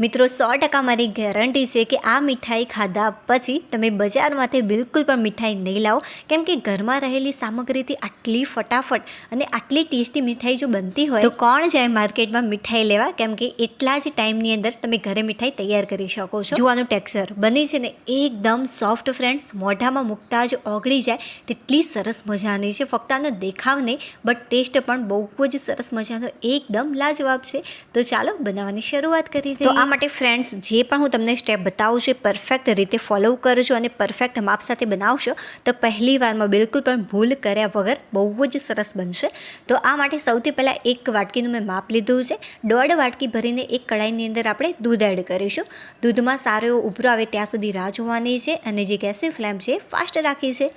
મિત્રો, સો ટકા મારી ગેરંટી છે કે આ મીઠાઈ ખાધા પછી તમે બજારમાંથી બિલકુલ પણ મીઠાઈ નહીં લાવો. કેમ કે ઘરમાં રહેલી સામગ્રીથી આટલી ફટાફટ અને આટલી ટેસ્ટી મીઠાઈ જો બનતી હોય, તો કોણ જાય માર્કેટમાં મીઠાઈ લેવા? કેમ કે એટલા જ ટાઈમની અંદર તમે ઘરે મીઠાઈ તૈયાર કરી શકો છો. જોવાનું ટેક્સચર. બની છે ને એકદમ સોફ્ટ ફ્રેન્ડ્સ, મોઢામાં મૂકતા જ ઓગળી જાય. તેટલી સરસ મજાની છે. ફક્ત આનો દેખાવ નહીં, બટ ટેસ્ટ પણ બહુ જ સરસ મજાનો, એકદમ લાજવાબ છે. તો ચાલો બનાવવાની શરૂઆત કરી દઈએ. માટે ફ્રેન્ડ્સ જે પણ હું તમને સ્ટેપ બતાવું છું એ પરફેક્ટ રીતે ફોલો કરજો અને પરફેક્ટ માપ સાથે બનાવશો, તો પહેલી વારમાં બિલકુલ પણ ભૂલ કર્યા વગર બહુ જ સરસ બનશે. તો આ માટે સૌથી પહેલાં એક વાટકીનું મેં માપ લીધું છે. દોઢ વાટકી ભરીને એક કડાઈની અંદર આપણે દૂધ એડ કરીશું. દૂધમાં સારો એવો ઉભરો આવે ત્યાં સુધી રાહ જોવાની છે અને જે ગેસની ફ્લેમ છે ફાસ્ટ રાખી છે.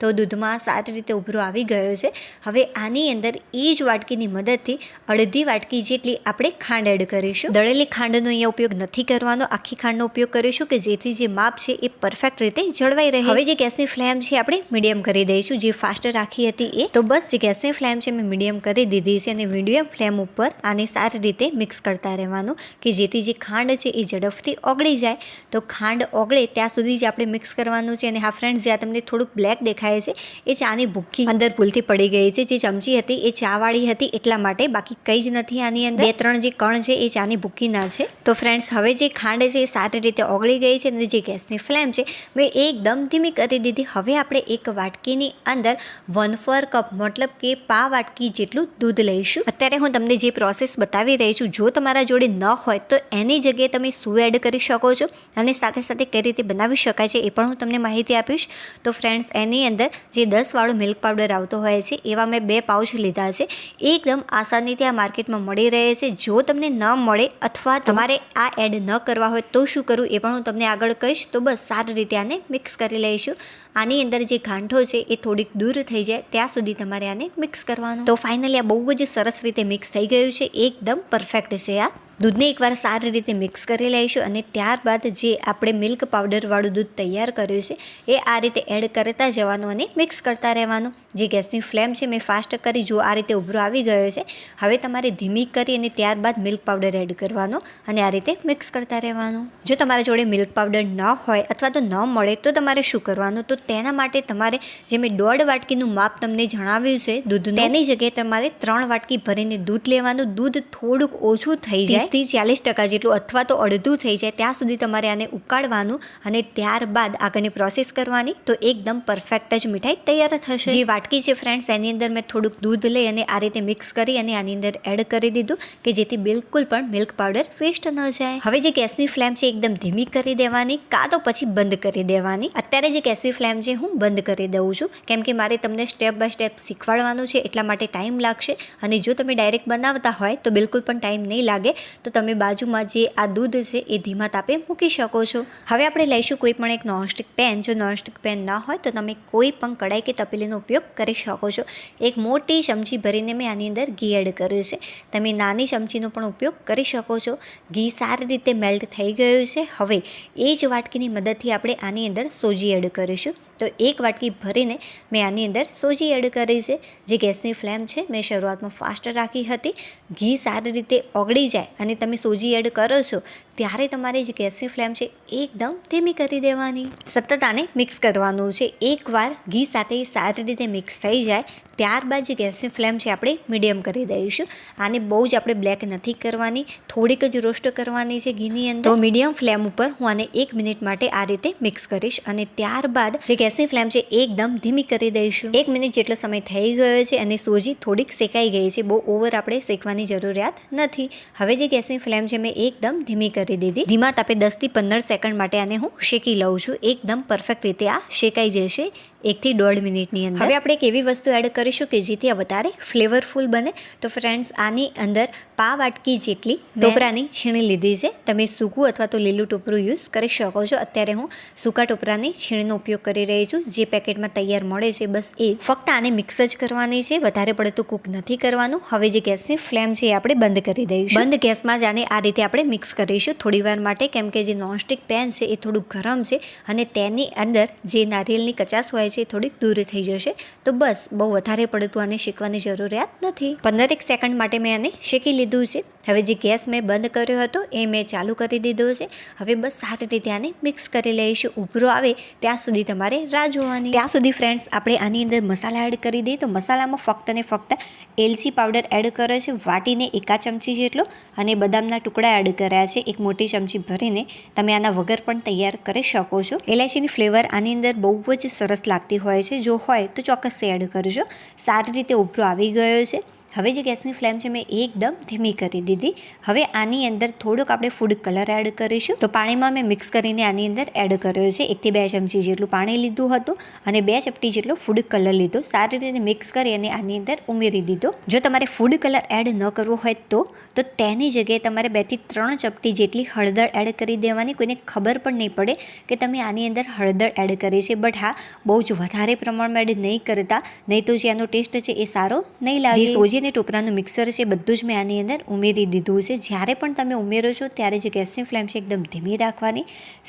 તો દૂધમાં સારી રીતે ઉભરો આવી ગયો છે. હવે આની અંદર એ જ વાટકીની મદદથી અડધી વાટકી જેટલી આપણે ખાંડ એડ કરીશું. દળેલી ખાંડનો અહીંયા ઉપયોગ નથી કરવાનો. આખી ખાંડનો ઉપયોગ કરીશું કે જેથી જે માપ છે એ પરફેક્ટ રીતે જળવાઈ રહે. હવે જે ગેસની ફ્લેમ છે આપણે મીડિયમ કરી દઈશું. જે ફાસ્ટ રાખી હતી એ. તો બસ જે ગેસની ફ્લેમ છે મેં મીડિયમ કરી દીધી છે અને મીડિયમ ફ્લેમ ઉપર આને સારી રીતે મિક્સ કરતા રહેવાનું કે જેથી જે ખાંડ છે એ ઝડપથી ઓગળી જાય. તો ખાંડ ઓગળે ત્યાં સુધી જ આપણે મિક્સ કરવાનું છે અને હા, ફ્રેન્ડ્સ જ્યાં તમને થોડુંક બ્લેક દેખાય છે. એ ચાની ભૂકી અંદર ભૂલથી પડી ગઈ છે. જે ચમચી હતી એ ચાવાળી હતી એટલા માટે બાકી કંઈ જ નથી આની અંદર. બે, ત્રણ જે કણ છે એ ચાની ભૂકીના છે. તો ફ્રેન્ડ્સ હવે જે ખાંડ છે એ સારી રીતે ઓગળી ગઈ છે અને જે ગેસની ફ્લેમ છે મેં એકદમ ધીમી કરી દીધી. હવે આપણે એક વાટકીની અંદર વન ફોર કપ મતલબ કે પા વાટકી જેટલું દૂધ લઈશું. અત્યારે હું તમને જે પ્રોસેસ બતાવી રહી છું, જો તમારા જોડે ન હોય તો એની જગ્યાએ તમે શું એડ કરી શકો છો અને સાથે સાથે કઈ રીતે બનાવી શકાય છે એ પણ હું તમને માહિતી આપીશ. તો ફ્રેન્ડ્સ એની અંદર જે દસવાળો મિલ્ક પાવડર આવતો હોય છે, એવા મેં બે પાઉચ લીધા છે. એકદમ આસાનીથી આ માર્કેટમાં મળી રહે છે. જો તમને ન મળે અથવા તમારે આ એડ ન કરવા હોય તો શું કરવું એ પણ હું તમને આગળ કહીશ. તો બસ સારી રીતે આને મિક્સ કરી લઈશું. આની અંદર જે ગાંઠો છે એ થોડીક દૂર થઈ જાય, ત્યાં સુધી તમારે આને મિક્સ કરવાનું. તો ફાઇનલી આ બહુ જ સરસ રીતે મિક્સ થઈ ગયું છે. એકદમ પરફેક્ટ છે આ. દૂધને એકવાર સારી રીતે મિક્સ કરી લઈશું અને ત્યારબાદ જે આપણે મિલ્ક પાવડરવાળું દૂધ તૈયાર કર્યું છે, એ આ રીતે એડ કરતા જવાનું અને મિક્સ કરતા રહેવાનું. જે ગેસની ફ્લેમ છે, મેં ફાસ્ટ કરી જો આ રીતે ઉભરો આવી ગયો છે. હવે તમારે ધીમી કરી અને ત્યારબાદ મિલ્ક પાવડર એડ કરવાનો અને આ રીતે મિક્સ કરતા રહેવાનું. જો તમારા જોડે મિલ્ક પાવડર ન હોય અથવા તો ન મળે, તો તમારે શું કરવાનું? તો તેના માટે તમારે જે મેં દોઢ વાટકીનું માપ તમને જણાવ્યું છે દૂધ તેની જગ્યાએ તમારે ત્રણ વાટકી ભરીને દૂધ લેવાનું. દૂધ થોડુંક ઓછું થઈ જાય. ત્રીસથી ચાલીસ ટકા જેટલું અથવા તો અડધું થઈ જાય ત્યાં સુધી તમારે આને ઉકાળવાનું અને ત્યારબાદ આગળની પ્રોસેસ કરવાની તો એકદમ પરફેક્ટ જ મીઠાઈ તૈયાર થશે. જે વાટકી છે ફ્રેન્ડ્સ એની અંદર મેં થોડુંક દૂધ લઈ અને આ રીતે મિક્સ કરી અને આની અંદર એડ કરી દીધું કે જેથી બિલકુલ પણ મિલ્ક પાવડર વેસ્ટ ન જાય. હવે જે ગેસની ફ્લેમ છે એકદમ ધીમી કરી દેવાની, કાં તો પછી બંધ કરી દેવાની. અત્યારે જે ગેસની ફ્લેમ છે હું બંધ કરી દઉં છું, કેમ કે મારે તમને સ્ટેપ બાય સ્ટેપ શીખવાડવાનું છે, એટલા માટે ટાઈમ લાગશે. અને જો તમે ડાયરેક્ટ બનાવતા હોય તો બિલકુલ પણ ટાઈમ નહીં લાગે. તો તમે બાજુમાં જે આ દૂધ છે એ ધીમા તાપે મૂકી શકો છો. હવે આપણે લઈશું કોઈ પણ એક નોનસ્ટિક પેન. જો નોનસ્ટિક પેન ના હોય તો તમે કોઈ પણ કડાઈ કે તપેલીનો ઉપયોગ કરી શકો છો. એક મોટી ચમચી ભરીને મેં આની અંદર ઘી એડ કર્યું છે. તમે નાની ચમચીનો પણ ઉપયોગ કરી શકો છો. ઘી સારી રીતે મેલ્ટ થઈ ગયું છે. હવે એ જ વાટકીની મદદથી આપણે આની અંદર સોજી એડ કરીશું. તો એક વાટકી ભરીને મેં આની અંદર સોજી એડ કરી છે. જે ગેસની ફ્લેમ છે, મેં શરૂઆતમાં ફાસ્ટ રાખી હતી. ઘી સારી રીતે ઓગળી જાય અને તમે સોજી એડ કરો છો ત્યારે તમારે જે ગેસની ફ્લેમ છે, એકદમ ધીમી કરી દેવાની. સતત આને મિક્સ કરવાનું છે. એકવાર ઘી સાથે સારી રીતે મિક્સ થઈ જાય, ત્યારબાદ જે ગેસની ફ્લેમ છે, આપણે મીડિયમ કરી દઈશું. આને બહુ જ આપણે બ્લેક નથી કરવાની. થોડીક જ રોસ્ટ કરવાની છે ઘીની અંદર. તો મીડિયમ ફ્લેમ ઉપર હું આને એક મિનિટ માટે આ રીતે મિક્સ કરીશ અને ત્યારબાદ જે ગેસની ફ્લેમ છે, એકદમ ધીમી કરી દઈશું. એક મિનિટ જેટલો સમય થઈ ગયો છે અને સોજી થોડીક શેકાઈ ગઈ છે. બહુ ઓવર આપણે શેકવાની જરૂરિયાત નથી. હવે જે ગેસની ફ્લેમ છે, મેં એકદમ ધીમી કરી દીધી. ધીમા તાપે દસથી પંદર સેકન્ડ માટે આને હું શેકી લઉં છું. એકદમ પરફેક્ટ રીતે આ શેકાઈ જશે. એકથી દોઢ મિનિટની અંદર. હવે આપણે એક એવી વસ્તુ એડ કરીશું કે જેથી આ વધારે ફ્લેવરફુલ બને. તો ફ્રેન્ડ્સ આની અંદર પા વાટકી જેટલી ટોપરાની છીણી લીધી છે. તમે સૂકું અથવા તો લીલું ટોપરું યુઝ કરી શકો છો. અત્યારે હું સૂકા ટોપરાની છીણીનો ઉપયોગ કરી રહી છું. જે પેકેટમાં તૈયાર મળે છે બસ એ જ. ફક્ત આને મિક્સ જ કરવાની છે. વધારે પડતું કૂક નથી કરવાનું. હવે જે ગેસની ફ્લેમ છે એ આપણે બંધ કરી દઈશું. બંધ ગેસમાં જ આને આ રીતે આપણે મિક્સ કરીશું થોડીવાર માટે. કેમ કે જે નોનસ્ટિક પેન છે એ થોડું ગરમ છે અને તેની અંદર જે નારિયેલની કચાસ હોય છે થોડીક દૂર થઈ જશે. તો બસ, બહુ વધારે પડતું આને શેકવાની જરૂરિયાત નથી. પંદરેક સેકન્ડ માટે મેં આને શેકી લીધું છે. હવે જે ગેસ મેં બંધ કર્યો હતો, એ મેં ચાલુ કરી દીધો છે. હવે બસ સારી રીતે આને મિક્સ કરી લઈશું. ઉભરો આવે, ત્યાં સુધી તમારે રાહ જોવાની. ત્યાં સુધી ફ્રેન્ડ્સ આપણે આની અંદર મસાલા એડ કરી દઈએ. તો મસાલામાં ફક્ત ને ફક્ત એલચી પાવડર એડ કર્યો છે, વાટીને એકા ચમચી જેટલો અને બદામના ટુકડા એડ કર્યા છે. એક મોટી ચમચી ભરીને તમે આના વગર પણ તૈયાર કરી શકો છો. એલાયચીની ફ્લેવર આની અંદર બહુ જ સરસ લાગતી હોય છે, જો હોય તો ચોક્કસ એડ કરજો. સારી રીતે ઉભરો આવી ગયો છે. હવે જે ગેસની ફ્લેમ છે મેં એકદમ ધીમી કરી દીધી. હવે આની અંદર થોડોક આપણે ફૂડ કલર એડ કરીશું. તો પાણીમાં મેં મિક્સ કરીને આની અંદર એડ કર્યો છે. એકથી બે ચમચી જેટલું પાણી લીધું હતું અને બે ચપટી જેટલો ફૂડ કલર લીધો. સારી રીતે મિક્સ કરી અને આની અંદર ઉમેરી દીધો. જો તમારે ફૂડ કલર એડ ન કરવો હોય તો તો તેની જગ્યાએ તમારે બેથી ત્રણ ચપટી જેટલી હળદર એડ કરી દેવાની. કોઈને ખબર પણ નહીં પડે કે તમે આની અંદર હળદર એડ કરી છે. બટ હા બહુ જ વધારે પ્રમાણમાં એડ નહીં કરતા. નહીં તો જે આનો ટેસ્ટ છે એ સારો નહીં લાગે. સોજી અને ટોપરાનું મિક્સર છે બધું જ મેં આની અંદર ઉમેરી દીધું છે. જ્યારે પણ તમે ઉમેરો છો, ત્યારે જે ગેસની ફ્લેમ છે એકદમ ધીમી રાખવાની.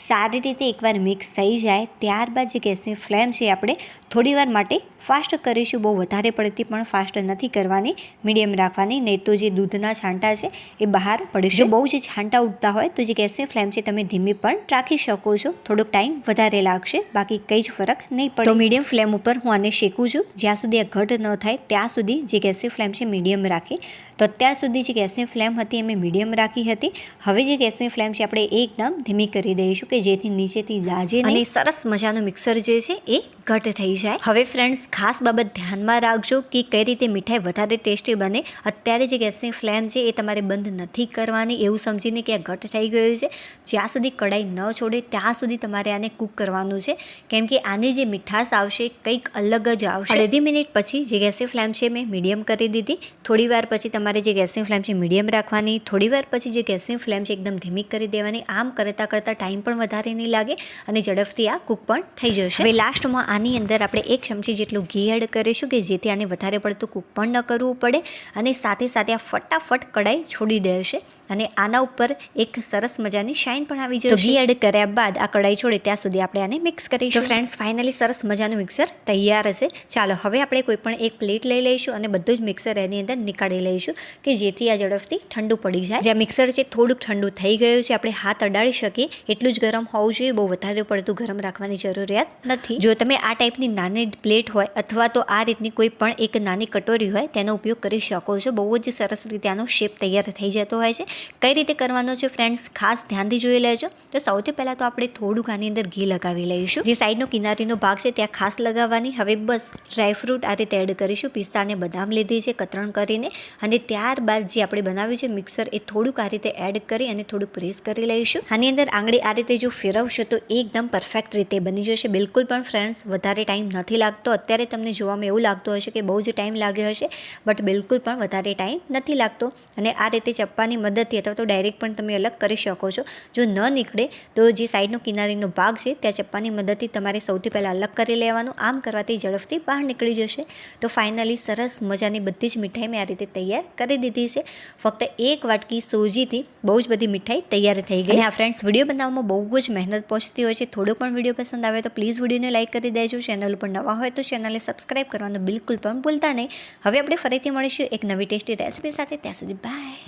સારી રીતે એકવાર મિક્સ થઈ જાય, ત્યારબાદ જે ગેસની ફ્લેમ છે આપણે થોડીવાર માટે ફાસ્ટ કરીશું. બહુ વધારે પડતી પણ ફાસ્ટ નથી કરવાની. મીડિયમ રાખવાની. નહીં તો જે દૂધના છાંટા છે એ બહાર પડશે. જો બહુ જ છાંટા ઉઠતા હોય તો જે ગેસની ફ્લેમ છે તમે ધીમી પણ રાખી શકો છો. થોડોક ટાઈમ વધારે લાગશે. બાકી કંઈ જ ફરક નહીં પડે. તો મીડિયમ ફ્લેમ ઉપર હું આને શેકું છું. જ્યાં સુધી આ ઘટ ન થાય, ત્યાં સુધી જે ગેસની ફ્લેમ છે મીડિયમ રાખી. તો અત્યાર સુધી જે ગેસની ફ્લેમ હતી એ મેં મીડિયમ રાખી હતી. હવે જે ગેસની ફ્લેમ છે આપણે એકદમ ધીમી કરી દઈશું કે જેથી નીચેથી લાજે અને સરસ મજાનું મિક્સર જે છે એ ઘટ થઈ જાય. હવે ફ્રેન્ડ્સ, ખાસ બાબત ધ્યાનમાં રાખજો કે કઈ રીતે મીઠાઈ વધારે ટેસ્ટી બને. અત્યારે જે ગેસની ફ્લેમ છે એ તમારે બંધ નથી કરવાની. એવું સમજીને કે આ ઘટ થઈ ગયું છે. જ્યાં સુધી કડાઈ ન છોડે, ત્યાં સુધી તમારે આને કૂક કરવાનું છે. કેમ કે આની જે મીઠાશ આવશે, કંઈક અલગ જ આવશે. અડધી મિનિટ પછી જે ગેસની ફ્લેમ છે મેં મીડિયમ કરી દીધી. થોડી વાર પછી તમારે જે ગેસની ફ્લેમ છે મીડિયમ રાખવાની થોડી વાર પછી જે ગેસની ફ્લેમ છે એકદમ ધીમી કરી દેવાની. આમ કરતાં કરતાં ટાઈમ પણ વધારે નહીં લાગે અને ઝડપથી આ કૂક પણ થઈ જશે. હવે લાસ્ટમાં આની અંદર આપણે એક ચમચી જેટલું ઘી એડ કરીશું કે જેથી આને વધારે પડતું કૂક પણ ન કરવું પડે અને સાથે સાથે આ ફટાફટ કડાઈ છોડી દેશે. અને આના ઉપર એક સરસ મજાની શાઇન પણ આવી જશે. ઘી એડ કર્યા બાદ આ કડાઈ છોડે ત્યાં સુધી આપણે આને મિક્સ કરીશું. ફ્રેન્ડ્સ ફાઇનલી સરસ મજાનું મિક્સર તૈયાર હશે. ચાલો હવે આપણે કોઈ પણ એક પ્લેટ લઈ લઈશું અને બધું જ મિક્સર એની અંદર નીકાળી લઈશું કે જેથી આ ઝડપથી ઠંડુ પડી જાય. જ્યાં મિક્સર છે થોડુંક ઠંડુ થઈ ગયું છે. આપણે હાથ અડાડી શકીએ. એટલું જ ગરમ હોવું જોઈએ. બહુ વધારે પડતું ગરમ રાખવાની જરૂરિયાત નથી. જો તમે આ ટાઈપની નાની પ્લેટ હોય અથવા તો આ રીતની કોઈ પણ એક નાની કટોરી હોય તેનો ઉપયોગ કરી શકો છો. બહુ જ સરસ રીતે આનો શેપ તૈયાર થઈ જતો હોય છે. કઈ રીતે કરવાનો છે ફ્રેન્ડ્સ ખાસ ધ્યાનથી જોઈ લેજો. તો સૌથી પહેલાં તો આપણે થોડુંક આની અંદર ઘી લગાવી લઈશું. જે સાઈડનો કિનારીનો ભાગ છે ત્યાં ખાસ લગાવવાની. હવે બસ ડ્રાયફ્રૂટ આ રીતે એડ કરીશું. પિસ્તા અને બદામ લીધી છે, કતરણ કરીને. અને ત્યારબાદ જે આપણે બનાવ્યું છે મિક્સર એ થોડુંક આ રીતે એડ કરી અને થોડુંક પ્રેસ કરી લઈશું. આની અંદર આંગળી આ રીતે જો ફેરવશો તો એકદમ પરફેક્ટ રીતે બની જશે. બિલકુલ પણ ફ્રેન્ડ્સ વધારે ટાઈમ નથી લાગતો. અત્યારે તમને જોવામાં એવું લાગતું હશે કે બહુ જ ટાઈમ લાગ્યો હશે બટ બિલકુલ પણ વધારે ટાઈમ નથી લાગતો. અને આ રીતે ચપ્પાની મદદથી અથવા તો ડાયરેક્ટ પણ તમે અલગ કરી શકો છો. જો ન નીકળે, તો જે સાઈડનો કિનારીનો ભાગ છે, ત્યાં ચપ્પાની મદદથી તમારે સૌથી પહેલાં અલગ કરી લેવાનું. આમ કરવાથી ઝડપથી બહાર નીકળી જશે. તો ફાઇનલી સરસ મજાની બધી જ મીઠાઈ મેં આ રીતે તૈયાર કરી દીધી છે. ફક્ત એક વાટકી સોજીથી બહુ જ બધી મીઠાઈ તૈયાર થઈ ગઈ. આ ફ્રેન્ડ્સ વીડિયો બનાવવામાં બહુ જ મહેનત પહોંચતી હોય છે. થોડો પણ વીડિયો પસંદ આવે તો પ્લીઝ વિડીયોને લાઇક કરી દેજો. ચેનલ ઉપર નવા હોય તો ચેનલને સબસ્ક્રાઈબ કરવાનું બિલકુલ પણ ભૂલતા નહીં. હવે આપણે ફરીથી મળીશું એક નવી ટેસ્ટી રેસીપી સાથે. ત્યાં સુધી બાય